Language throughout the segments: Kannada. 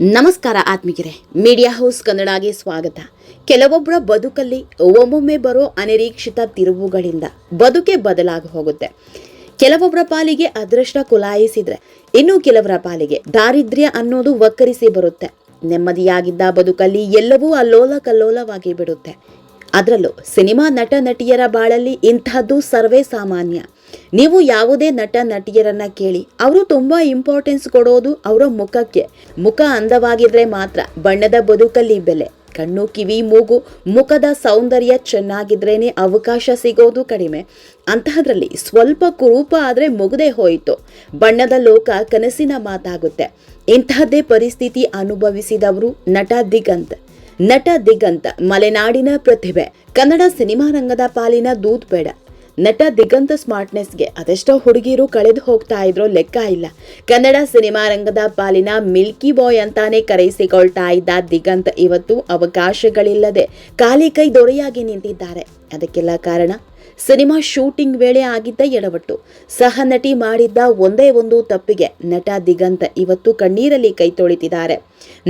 ನಮಸ್ಕಾರ ಆತ್ಮಿಕರೇ ಮೀಡಿಯಾ ಹೌಸ್ ಕನ್ನಡಗೆ ಸ್ವಾಗತ. ಕೆಲವೊಬ್ಬರ ಬದುಕಲ್ಲಿ ಒಮ್ಮೊಮ್ಮೆ ಬರೋ ಅನಿರೀಕ್ಷಿತ ತಿರುವುಗಳಿಂದ ಬದುಕೆ ಬದಲಾಗಿ ಹೋಗುತ್ತೆ. ಕೆಲವೊಬ್ಬರ ಪಾಲಿಗೆ ಅದೃಷ್ಟ ಕುಲಾಯಿಸಿದ್ರೆ, ಇನ್ನು ಕೆಲವರ ಪಾಲಿಗೆ ದಾರಿದ್ರ್ಯ ಅನ್ನೋದು ವಕ್ಕರಿಸಿ ಬರುತ್ತೆ. ನೆಮ್ಮದಿಯಾಗಿದ್ದ ಬದುಕಲ್ಲಿ ಎಲ್ಲವೂ ಅಲ್ಲೋಲ ಕಲ್ಲೋಲವಾಗಿ ಬಿಡುತ್ತೆ. ಅದರಲ್ಲೂ ಸಿನಿಮಾ ನಟ ನಟಿಯರ ಬಾಳಲ್ಲಿ ಇಂಥದ್ದು ಸರ್ವೇ ಸಾಮಾನ್ಯ. ನೀವು ಯಾವುದೇ ನಟ, ನಟಿಯರನ್ನ ಕೇಳಿ, ಅವರು ತುಂಬಾ ಇಂಪಾರ್ಟೆನ್ಸ್ ಕೊಡೋದು ಅವರ ಮುಖಕ್ಕೆ. ಮುಖ ಅಂದವಾಗಿದ್ರೆ ಮಾತ್ರ ಬಣ್ಣದ ಬದುಕಲ್ಲಿ ಬೆಲೆ. ಕಣ್ಣು, ಕಿವಿ, ಮೂಗು, ಮುಖದ ಸೌಂದರ್ಯ ಚೆನ್ನಾಗಿದ್ರೇನೆ ಅವಕಾಶ ಸಿಗೋದು ಕಡಿಮೆ. ಅಂತಹದ್ರಲ್ಲಿ ಸ್ವಲ್ಪ ಕುರೂಪ ಆದ್ರೆ ಮುಗದೆ ಹೋಯಿತು. ಬಣ್ಣದ ಲೋಕ ಕನಸಿನ ಮಾತಾಗುತ್ತೆ. ಇಂತಹದ್ದೇ ಪರಿಸ್ಥಿತಿ ಅನುಭವಿಸಿದವರು ನಟ ದಿಗಂತ್. ನಟ ದಿಗಂತ ಮಲೆನಾಡಿನ ಪ್ರತಿಭೆ. ಕನ್ನಡ ಸಿನಿಮಾ ರಂಗದ ಪಾಲಿನ ದೂತ್ ಬೇಡ ನಟ ದಿಗಂತ ಸ್ಮಾರ್ಟ್ನೆಸ್ಗೆ ಅದೆಷ್ಟೋ ಹುಡುಗಿರು ಕಳೆದು ಹೋಗ್ತಾ ಇದ್ರೋ ಲೆಕ್ಕ ಇಲ್ಲ. ಕನ್ನಡ ಸಿನಿಮಾ ರಂಗದ ಪಾಲಿನ ಮಿಲ್ಕಿ ಬಾಯ್ ಅಂತಾನೆ ಕರೆಯಿಸಿಕೊಳ್ತಾ ಇದ್ದ ದಿಗಂತ್ ಇವತ್ತು ಅವಕಾಶಗಳಿಲ್ಲದೆ ಖಾಲಿ ಕೈ ದೊರೆಯಾಗಿ ನಿಂತಿದ್ದಾರೆ. ಅದಕ್ಕೆಲ್ಲ ಕಾರಣ? ಸಿನಿಮಾ ಶೂಟಿಂಗ್ ವೇಳೆ ಆಗಿದ್ದ ಎಡವಟ್ಟು. ಸಹ ನಟಿ ಮಾಡಿದ್ದ ಒಂದೇ ಒಂದು ತಪ್ಪಿಗೆ ನಟ ದಿಗಂತ ಇವತ್ತು ಕಣ್ಣೀರಲ್ಲಿ ಕೈ ತೊಳಿತಿದ್ದಾರೆ.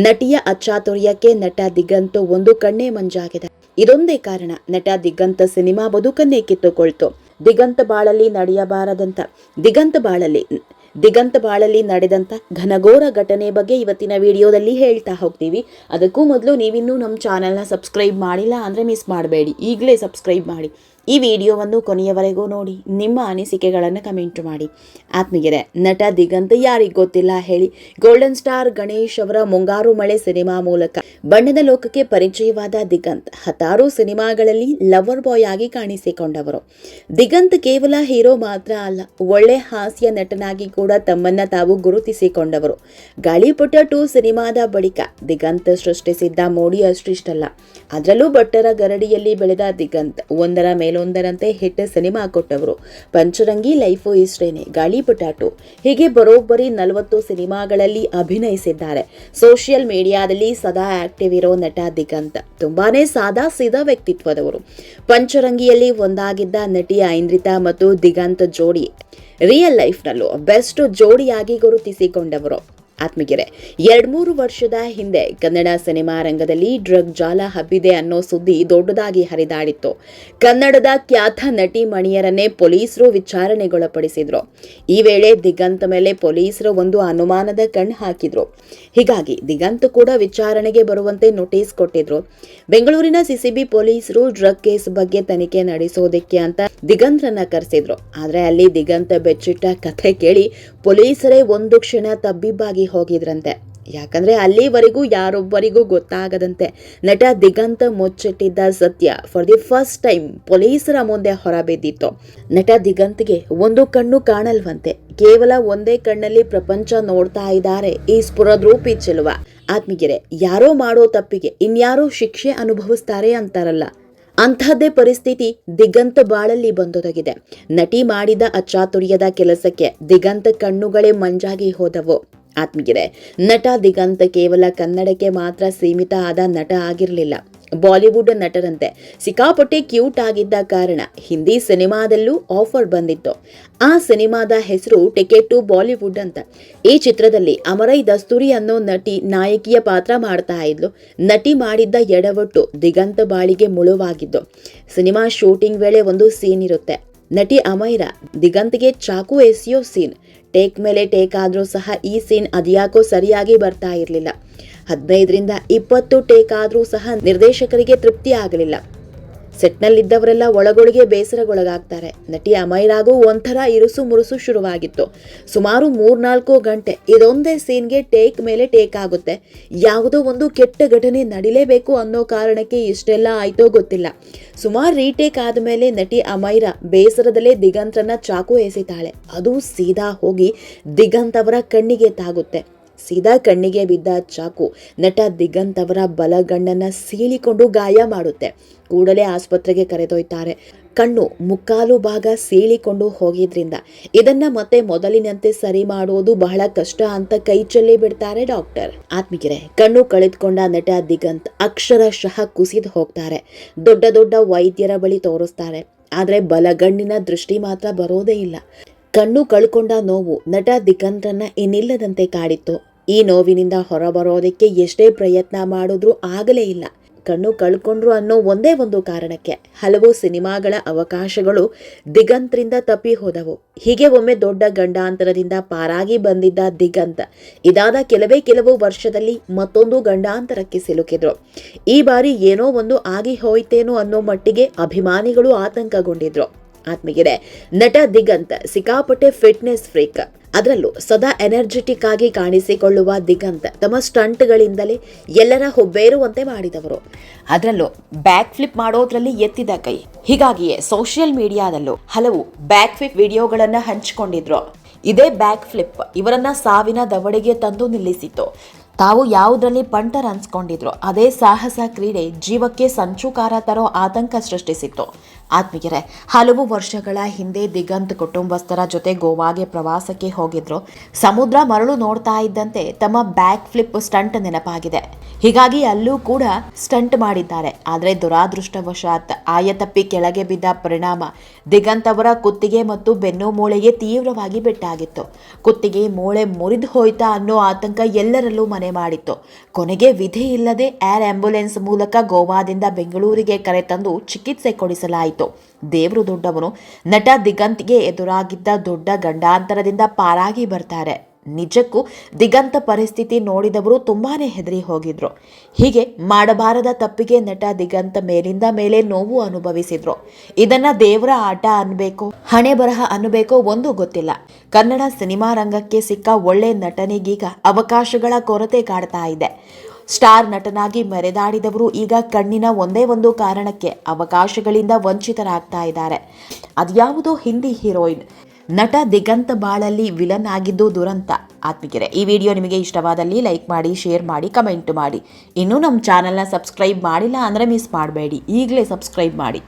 ನಟಿಯ ಅಚ್ಚಾತುರ್ಯಕ್ಕೆ ನಟ ದಿಗಂತ ಒಂದು ಕಣ್ಣೇ ಮಂಜಾಗಿದೆ. ಇದೊಂದೇ ಕಾರಣ ನಟ ದಿಗಂತ ಸಿನಿಮಾ ಬದುಕನ್ನೇ ಕಿತ್ತುಕೊಳ್ತು. ದಿಗಂತ ಬಾಳಲ್ಲಿ ನಡೆಯಬಾರದಂತ, ದಿಗಂತ ಬಾಳಲ್ಲಿ ದಿಗಂತ ಬಾಳಲ್ಲಿ ನಡೆದಂತ ಘನಘೋರ ಘಟನೆ ಬಗ್ಗೆ ಇವತ್ತಿನ ವಿಡಿಯೋದಲ್ಲಿ ಹೇಳ್ತಾ ಹೋಗ್ತೀವಿ. ಅದಕ್ಕೂ ಮೊದಲು ನೀವಿನ್ನೂ ನಮ್ಮ ಚಾನಲ್ನ ಸಬ್ಸ್ಕ್ರೈಬ್ ಮಾಡಿಲ್ಲ ಅಂದರೆ ಮಿಸ್ ಮಾಡಬೇಡಿ. ಈಗಲೇ ಸಬ್ಸ್ಕ್ರೈಬ್ ಮಾಡಿ. ಈ ವಿಡಿಯೋವನ್ನು ಕೊನೆಯವರೆಗೂ ನೋಡಿ. ನಿಮ್ಮ ಅನಿಸಿಕೆಗಳನ್ನು ಕಮೆಂಟ್ ಮಾಡಿ. ಆತ್ಮೀಯರೇ, ನಟ ದಿಗಂತ ಯಾರಿಗೆ ಗೊತ್ತಿಲ್ಲ ಹೇಳಿ. ಗೋಲ್ಡನ್ ಸ್ಟಾರ್ ಗಣೇಶ್ ಅವರ ಮುಂಗಾರು ಮಳೆ ಸಿನಿಮಾ ಮೂಲಕ ಬಣ್ಣದ ಲೋಕಕ್ಕೆ ಪರಿಚಯವಾದ ದಿಗಂತ್ ಹತ್ತಾರು ಸಿನಿಮಾಗಳಲ್ಲಿ ಲವರ್ ಬಾಯ್ ಆಗಿ ಕಾಣಿಸಿಕೊಂಡವರು. ದಿಗಂತ್ ಕೇವಲ ಹೀರೋ ಮಾತ್ರ ಅಲ್ಲ, ಒಳ್ಳೆ ಹಾಸ್ಯ ನಟನಾಗಿ ಕೂಡ ತಮ್ಮನ್ನ ತಾವು ಗುರುತಿಸಿಕೊಂಡವರು. ಗಾಳಿಪಟ ಟು ಸಿನಿಮಾದ ಬಳಿಕ ದಿಗಂತ್ ಸೃಷ್ಟಿಸಿದ್ದ ಮೋಡಿ ಅಷ್ಟಿಷ್ಟಲ್ಲ. ಅದರಲ್ಲೂ ಬಟ್ಟರ ಗರಡಿಯಲ್ಲಿ ಬೆಳೆದ ದಿಗಂತ್ ಒಂದರ ಮೇಲೊಂದರಂತೆ ಹಿಟ್ ಸಿನಿಮಾ ಕೊಟ್ಟವರು. ಪಂಚರಂಗಿ ಲೈಫು ಇಷ್ಟೇನೆ, ಗಾಳಿ ಪಟಾಟು. ಹೀಗೆ ಬರೋಬ್ಬರಿ ನಲವತ್ತು ಸಿನಿಮಾಗಳಲ್ಲಿ ಅಭಿನಯಿಸಿದ್ದಾರೆ. ಸೋಷಿಯಲ್ ಮೀಡಿಯಾದಲ್ಲಿ ಸದಾ ಆಕ್ಟಿವ್ ಇರೋ ನಟ ದಿಗಂತ. ತುಂಬಾನೇ ಸಾದಾ ಸೀದಾ ವ್ಯಕ್ತಿತ್ವದವರು. ಪಂಚರಂಗಿಯಲ್ಲಿ ಒಂದಾಗಿದ್ದ ನಟಿ ಐಂದ್ರಿತಾ ಮತ್ತು ದಿಗಂತ ಜೋಡಿ, ರಿಯಲ್ ಲೈಫ್ನಲ್ಲೂ ಬೆಸ್ಟ್ ಜೋಡಿಯಾಗಿ ಗುರುತಿಸಿಕೊಂಡವರು. ಆತ್ಮಗೆರೆ. ಎರಡ್ಮೂರು ವರ್ಷದ ಹಿಂದೆ ಕನ್ನಡ ಸಿನಿಮಾ ರಂಗದಲ್ಲಿ ಡ್ರಗ್ ಜಾಲ ಹಬ್ಬಿದೆ ಅನ್ನೋ ಸುದ್ದಿ ದೊಡ್ಡದಾಗಿ ಹರಿದಾಡಿತ್ತು. ಕನ್ನಡದ ಖ್ಯಾತ ನಟಿ ಮಣಿಯರನ್ನೇ ಪೊಲೀಸರು ವಿಚಾರಣೆಗೊಳಪಡಿಸಿದ್ರು. ಈ ವೇಳೆ ದಿಗಂತ್ ಮೇಲೆ ಪೊಲೀಸರು ಒಂದು ಅನುಮಾನದ ಕಣ್ ಹಾಕಿದ್ರು. ಹೀಗಾಗಿ ದಿಗಂತ್ ಕೂಡ ವಿಚಾರಣೆಗೆ ಬರುವಂತೆ ನೋಟಿಸ್ ಕೊಟ್ಟಿದ್ರು. ಬೆಂಗಳೂರಿನ ಸಿಸಿಬಿ ಪೊಲೀಸರು ಡ್ರಗ್ ಕೇಸ್ ಬಗ್ಗೆ ತನಿಖೆ ನಡೆಸೋದಕ್ಕೆ ಅಂತ ದಿಗಂತ್ರನ್ನ ಕರೆಸಿದ್ರು. ಆದ್ರೆ ಅಲ್ಲಿ ದಿಗಂತ ಬೆಚ್ಚಿಟ್ಟ ಕಥೆ ಕೇಳಿ ಪೊಲೀಸರೇ ಒಂದು ಕ್ಷಣ ತಬ್ಬಿಬ್ಬಾಗಿ ಹೋಗಿದ್ರಂತೆ. ಯಾಕಂದ್ರೆ ಅಲ್ಲಿವರೆಗೂ ಯಾರೊಬ್ಬರಿಗೂ ಗೊತ್ತಾಗದಂತೆ ನಟ ದಿಗಂತ ಮುಚ್ಚಿಟ್ಟಿದ್ದ ಸತ್ಯ ಫಾರ್ ದಿ ಫಸ್ಟ್ ಟೈಮ್ ಪೊಲೀಸರ ಮುಂದೆ ಹೊರಬಿದ್ದಿತ್ತು. ನಟ ದಿಗಂತ್ಗೆ ಒಂದು ಕಣ್ಣು ಕಾಣಲ್ವಂತೆ. ಕೇವಲ ಒಂದೇ ಕಣ್ಣಲ್ಲಿ ಪ್ರಪಂಚ ನೋಡ್ತಾ ಇದ್ದಾರೆ ಈ ಸ್ಫುರದ್ರೂಪಿ ಚೆಲುವ. ಆತ್ಮೀಗೆರೆ ಯಾರೋ ಮಾಡೋ ತಪ್ಪಿಗೆ ಇನ್ಯಾರೋ ಶಿಕ್ಷೆ ಅನುಭವಿಸ್ತಾರೆ ಅಂತಾರಲ್ಲ. ಅಂತಹದ್ದೇ ಪರಿಸ್ಥಿತಿ ದಿಗಂತ ಬಾಳಲ್ಲಿ ಬಂದೊದಗಿದೆ. ನಟಿ ಮಾಡಿದ ಅಚಾತುರ್ಯದ ಕೆಲಸಕ್ಕೆ ದಿಗಂತ ಕಣ್ಣುಗಳೇ ಮಂಜಾಗಿ ಹೋದವು. ಆತ್ಮೀಯರೇ, ನಟ ದಿಗಂತ ಕೇವಲ ಕನ್ನಡಕ್ಕೆ ಮಾತ್ರ ಸೀಮಿತ ಆದ ನಟ ಆಗಿರಲಿಲ್ಲ. ಬಾಲಿವುಡ್ ನಟರಂತೆ ಸಿಕ್ಕಾಪಟ್ಟೆ ಕ್ಯೂಟ್ ಆಗಿದ್ದ ಕಾರಣ ಹಿಂದಿ ಸಿನಿಮಾದಲ್ಲೂ ಆಫರ್ ಬಂದಿತ್ತು. ಆ ಸಿನಿಮಾದ ಹೆಸರು ಟಿಕೆಟ್ ಟು ಬಾಲಿವುಡ್ ಅಂತ. ಈ ಚಿತ್ರದಲ್ಲಿ ಅಮರೈ ದಸ್ತೂರಿ ಅನ್ನೋ ನಟಿ ನಾಯಕಿಯ ಪಾತ್ರ ಮಾಡ್ತಾ ಇದ್ಲು. ನಟಿ ಮಾಡಿದ್ದ ಎಡವಟ್ಟು ದಿಗಂತ ಬಾಳಿಗೆ ಮುಳುವಾಗಿದ್ದು. ಸಿನಿಮಾ ಶೂಟಿಂಗ್ ವೇಳೆ ಒಂದು ಸೀನ್ ಇರುತ್ತೆ. ನಟಿ ಅಮೈರಾ ದಿಗಂತ್ಗೆ ಚಾಕು ಎಸೆಯೋ ಸೀನ್. ಟೇಕ್ ಮೇಲೆ ಟೇಕ್ ಆದರೂ ಸಹ ಈ ಸೀನ್ ಅದ್ಯಾಕೋ ಸರಿಯಾಗಿ ಬರ್ತಾ ಇರಲಿಲ್ಲ. ಹದಿನೈದರಿಂದ ಇಪ್ಪತ್ತು ಟೇಕ್ ಆದರೂ ಸಹ ನಿರ್ದೇಶಕರಿಗೆ ತೃಪ್ತಿ ಆಗಲಿಲ್ಲ. ಸೆಟ್ನಲ್ಲಿದ್ದವರೆಲ್ಲ ಒಳಗೊಳಗೆ ಬೇಸರಗೊಳಗಾಗ್ತಾರೆ. ನಟಿ ಅಮೈರಾಗೂ ಒಂಥರ ಇರುಸು ಮುರುಸು ಶುರುವಾಗಿತ್ತು. ಸುಮಾರು ಮೂರ್ನಾಲ್ಕು ಗಂಟೆ ಇದೊಂದೇ ಸೀನ್ಗೆ ಟೇಕ್ ಮೇಲೆ ಟೇಕ್ ಆಗುತ್ತೆ. ಯಾವುದೋ ಒಂದು ಕೆಟ್ಟ ಘಟನೆ ನಡಿಲೇಬೇಕು ಅನ್ನೋ ಕಾರಣಕ್ಕೆ ಇಷ್ಟೆಲ್ಲ ಆಯ್ತೋ ಗೊತ್ತಿಲ್ಲ. ಸುಮಾರು ರೀಟೇಕ್ ಆದಮೇಲೆ ನಟಿ ಅಮೈರಾ ಬೇಸರದಲ್ಲೇ ದಿಗಂತ್ರನ ಚಾಕು ಎಸಿತಾಳೆ. ಅದು ಸೀದಾ ಹೋಗಿ ದಿಗಂತ್ ಅವರ ಕಣ್ಣಿಗೆ ತಾಗುತ್ತೆ. ಸೀದಾ ಕಣ್ಣಿಗೆ ಬಿದ್ದ ಚಾಕು, ನಟ ದಿಗಂತ್ ಅವರ ಬಲಗಣ್ಣನ್ನು ಸೀಳಿಕೊಂಡು ಗಾಯ ಮಾಡುತ್ತೆ. ಕೂಡಲೇ ಆಸ್ಪತ್ರೆಗೆ ಕರೆದೊಯ್ತಾರೆ. ಕಣ್ಣು ಮುಕ್ಕಾಲು ಭಾಗ ಸೀಳಿಕೊಂಡು ಹೋಗಿದ್ರಿಂದ. ಇದನ್ನ ಮತ್ತೆ ಮೊದಲಿನಂತೆ ಸರಿ ಮಾಡುವುದು ಬಹಳ ಕಷ್ಟ ಅಂತ ಕೈ ಚೆಲ್ಲಿ ಬಿಡ್ತಾರೆ ಡಾಕ್ಟರ್. ಆತ್ಮಿಗೆರೆ ಕಣ್ಣು ಕಳೆದುಕೊಂಡ ನಟ ದಿಗಂತ್ ಅಕ್ಷರಶಃ ಕುಸಿದು ಹೋಗ್ತಾರೆ. ದೊಡ್ಡ ದೊಡ್ಡ ವೈದ್ಯರ ಬಳಿ ತೋರಿಸ್ತಾರೆ. ಆದ್ರೆ ಬಲಗಣ್ಣಿನ ದೃಷ್ಟಿ ಮಾತ್ರ ಬರೋದೇ ಇಲ್ಲ. ಕಣ್ಣು ಕಳ್ಕೊಂಡ ನೋವು ನಟ ದಿಗಂತ್ರನ್ನ ಇನ್ನಿಲ್ಲದಂತೆ ಕಾಡಿತ್ತು. ಈ ನೋವಿನಿಂದ ಹೊರಬರೋದಕ್ಕೆ ಎಷ್ಟೇ ಪ್ರಯತ್ನ ಮಾಡಿದ್ರೂ ಆಗಲೇ ಇಲ್ಲ. ಕಣ್ಣು ಕಳ್ಕೊಂಡ್ರು ಅನ್ನೋ ಒಂದೇ ಒಂದು ಕಾರಣಕ್ಕೆ ಹಲವು ಸಿನಿಮಾಗಳ ಅವಕಾಶಗಳು ದಿಗಂತ್ರಿಂದ ತಪ್ಪಿ ಹೋದವು. ಹೀಗೆ ಒಮ್ಮೆ ದೊಡ್ಡ ಗಂಡಾಂತರದಿಂದ ಪಾರಾಗಿ ಬಂದಿದ್ದ ದಿಗಂತ್, ಇದಾದ ಕೆಲವೇ ಕೆಲವು ವರ್ಷದಲ್ಲಿ ಮತ್ತೊಂದು ಗಂಡಾಂತರಕ್ಕೆ ಸಿಲುಕಿದ್ರು. ಈ ಬಾರಿ ಏನೋ ಒಂದು ಆಗಿ ಹೋಯ್ತೇನೋ ಅನ್ನೋ ಮಟ್ಟಿಗೆ ಅಭಿಮಾನಿಗಳು ಆತಂಕಗೊಂಡಿದ್ರು. ಆತ್ಮೀಯರೇ, ನಟ ದಿಗಂತ್, ಸಿಕ್ಕಾಪಟ್ಟೆ ಫಿಟ್ನೆಸ್ ಫ್ರೀಕ್. ಅದರಲ್ಲೂ ಸದಾ ಎನರ್ಜೆಟಿಕ್ ಆಗಿ ಕಾಣಿಸಿಕೊಳ್ಳುವ ದಿಗಂತ್ ತಮ್ಮ ಸ್ಟಂಟ್ಗಳಿಂದಲೇ ಎಲ್ಲರ ಹುಬ್ಬೇರುವಂತೆ ಮಾಡಿದವರು. ಅದರಲ್ಲೂ ಬ್ಯಾಕ್ ಫ್ಲಿಪ್ ಮಾಡೋದ್ರಲ್ಲಿ ಎತ್ತಿದ ಕೈ. ಹೀಗಾಗಿಯೇ ಸೋಷಿಯಲ್ ಮೀಡಿಯಾದಲ್ಲೂ ಹಲವು ಬ್ಯಾಕ್ ಫ್ಲಿಪ್ ವಿಡಿಯೋಗಳನ್ನ ಹಂಚಿಕೊಂಡಿದ್ರು. ಇದೇ ಬ್ಯಾಕ್ ಫ್ಲಿಪ್ ಇವರನ್ನ ಸಾವಿನ ದವಡೆಗೆ ತಂದು ನಿಲ್ಲಿಸಿತ್ತು. ತಾವು ಯಾವುದರಲ್ಲಿ ಪಂಟರ್ ಅನ್ಸ್ಕೊಂಡಿದ್ರು, ಅದೇ ಸಾಹಸ ಕ್ರೀಡೆ ಜೀವಕ್ಕೆ ಸಂಚುಕಾರ ತರೋ ಆತಂಕ ಸೃಷ್ಟಿಸಿತ್ತು. ಆತ್ಮೀಯರೇ, ಹಲವು ವರ್ಷಗಳ ಹಿಂದೆ ದಿಗಂತ್ ಕುಟುಂಬಸ್ಥರ ಜೊತೆ ಗೋವಾಗೆ ಪ್ರವಾಸಕ್ಕೆ ಹೋಗಿದ್ರು, ಸಮುದ್ರ ಮರಳು ನೋಡ್ತಾ ಇದ್ದಂತೆ ತಮ್ಮ ಬ್ಯಾಕ್ ಫ್ಲಿಪ್ ಸ್ಟಂಟ್ ನೆನಪಾಗಿದೆ. ಹೀಗಾಗಿ ಅಲ್ಲೂ ಕೂಡ ಸ್ಟಂಟ್ ಮಾಡಿದ್ದಾರೆ. ಆದರೆ ದುರಾದೃಷ್ಟವಶಾತ್ ಆಯತಪ್ಪಿ ಕೆಳಗೆ ಬಿದ್ದ ಪರಿಣಾಮ ದಿಗಂತ್ ಅವರ ಕುತ್ತಿಗೆ ಮತ್ತು ಬೆನ್ನು ಮೂಳೆಗೆ ತೀವ್ರವಾಗಿ ಬೆಟ್ಟಾಗಿತ್ತು. ಕುತ್ತಿಗೆ ಮೂಳೆ ಮುರಿದು ಹೋಯ್ತಾ ಅನ್ನೋ ಆತಂಕ ಎಲ್ಲರಲ್ಲೂ ಮನೆ ಮಾಡಿತ್ತು. ಕೊನೆಗೆ ವಿಧಿ ಇಲ್ಲದೆ ಏರ್ ಆಂಬ್ಯುಲೆನ್ಸ್ ಮೂಲಕ ಗೋವಾದಿಂದ ಬೆಂಗಳೂರಿಗೆ ಕರೆತಂದು ಚಿಕಿತ್ಸೆ ಕೊಡಿಸಲಾಯಿತು. ದೇವರು ದೊಡ್ಡವನು. ನಟ ದಿಗಂತ್ಗೆ ಎದುರಾಗಿದ್ದ ದೊಡ್ಡ ಗಂಡಾಂತರದಿಂದ ಪಾರಾಗಿ ಬರ್ತಾರೆ. ನಿಜಕ್ಕೂ ದಿಗಂತ ಪರಿಸ್ಥಿತಿ ನೋಡಿದವರು ತುಂಬಾನೇ ಹೆದರಿ ಹೋಗಿದ್ರು. ಹೀಗೆ ಮಾಡಬಾರದ ತಪ್ಪಿಗೆ ನಟ ದಿಗಂತ ಮೇಲಿಂದ ಮೇಲೆ ನೋವು ಅನುಭವಿಸಿದ್ರು. ಇದನ್ನ ದೇವರ ಆಟ ಅನ್ಬೇಕು ಹಣೆ ಬರಹ ಅನ್ಬೇಕೋ ಒಂದು ಗೊತ್ತಿಲ್ಲ. ಕನ್ನಡ ಸಿನಿಮಾ ರಂಗಕ್ಕೆ ಸಿಕ್ಕ ಒಳ್ಳೆ ನಟನೆಗೀಗ ಅವಕಾಶಗಳ ಕೊರತೆ ಕಾಡ್ತಾ ಇದೆ. ಸ್ಟಾರ್ ನಟನಾಗಿ ಮೆರೆದಾಡಿದವರು ಈಗ ಕಣ್ಣಿನ ಒಂದೇ ಒಂದು ಕಾರಣಕ್ಕೆ ಅವಕಾಶಗಳಿಂದ ವಂಚಿತರಾಗ್ತಾ ಇದ್ದಾರೆ. ಅದ್ಯಾವುದೋ ಹಿಂದಿ ಹೀರೋಯಿನ್. ನಟ ದಿಗಂತ ಬಾಳಲ್ಲಿ ವಿಲನ್ ಆಗಿದ್ದು ದುರಂತ. ಆತ್ಮಿಕರೆ ಈ ವಿಡಿಯೋ ನಿಮಗೆ ಇಷ್ಟವಾದಲ್ಲಿ ಲೈಕ್ ಮಾಡಿ, ಶೇರ್ ಮಾಡಿ, ಕಮೆಂಟ್ ಮಾಡಿ. ಇನ್ನೂ ನಮ್ಮ ಚಾನಲ್ನ ಸಬ್ಸ್ಕ್ರೈಬ್ ಮಾಡಿಲ್ಲ ಅಂದರೆ ಮಿಸ್ ಮಾಡಬೇಡಿ. ಈಗಲೇ ಸಬ್ಸ್ಕ್ರೈಬ್ ಮಾಡಿ.